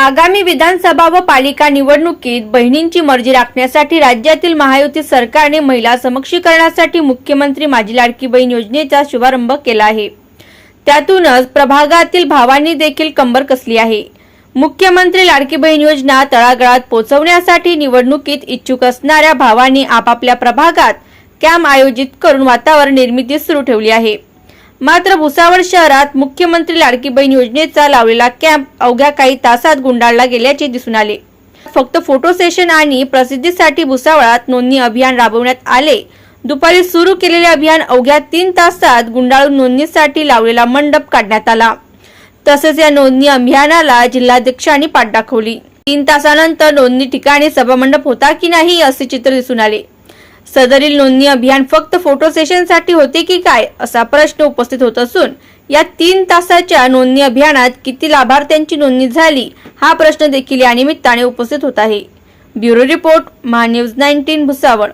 आगामी विधानसभा व पालिका निवडणुकीत बहिणींची मर्जी राखण्यासाठी राज्यातील महायुती सरकारने महिला समक्षीकरणासाठी मुख्यमंत्री माझी लाडकी बहीण योजनेचा शुभारंभ केला आहे. त्यातूनच प्रभागातील भावांनी देखील कंबर कसली आहे. मुख्यमंत्री लाडकी बहीण योजना तळागाळात पोहोचवण्यासाठी निवडणुकीत इच्छुक असणाऱ्या भावांनी आपापल्या प्रभागात कॅम्प आयोजित करून वातावरण निर्मिती सुरू ठेवली आहे. मात्र भुसावळ शहरात मुख्यमंत्री लाडकी बहीण योजनेचा लावलेला कॅम्प अवघ्या काही तासात गुंडाळला गेल्याचे दिसून आले. फक्त फोटो सेशन आणि प्रसिद्धीसाठी भुसावळात नोंदणी अभियान राबवण्यात आले. दुपारी सुरू केलेले अभियान अवघ्या तीन तासात गुंडाळून नोंदणीसाठी लावलेला मंडप काढण्यात आला. तसेच या नोंदणी अभियानाला जिल्हाध्यक्षांनी पाठ दाखवली. तीन तासानंतर नोंदणी ठिकाणी सभामंडप होता की नाही असे चित्र दिसून आले. सदरील नोंदणी अभियान फक्त फोटो सेशनसाठी होते की काय असा प्रश्न उपस्थित होत असून या तीन तासाच्या नोंदणी अभियानात किती लाभार्थ्यांची नोंदणी झाली हा प्रश्न देखील या निमित्ताने उपस्थित होत आहे. Bureau report Maha news nineteen Bhusawal.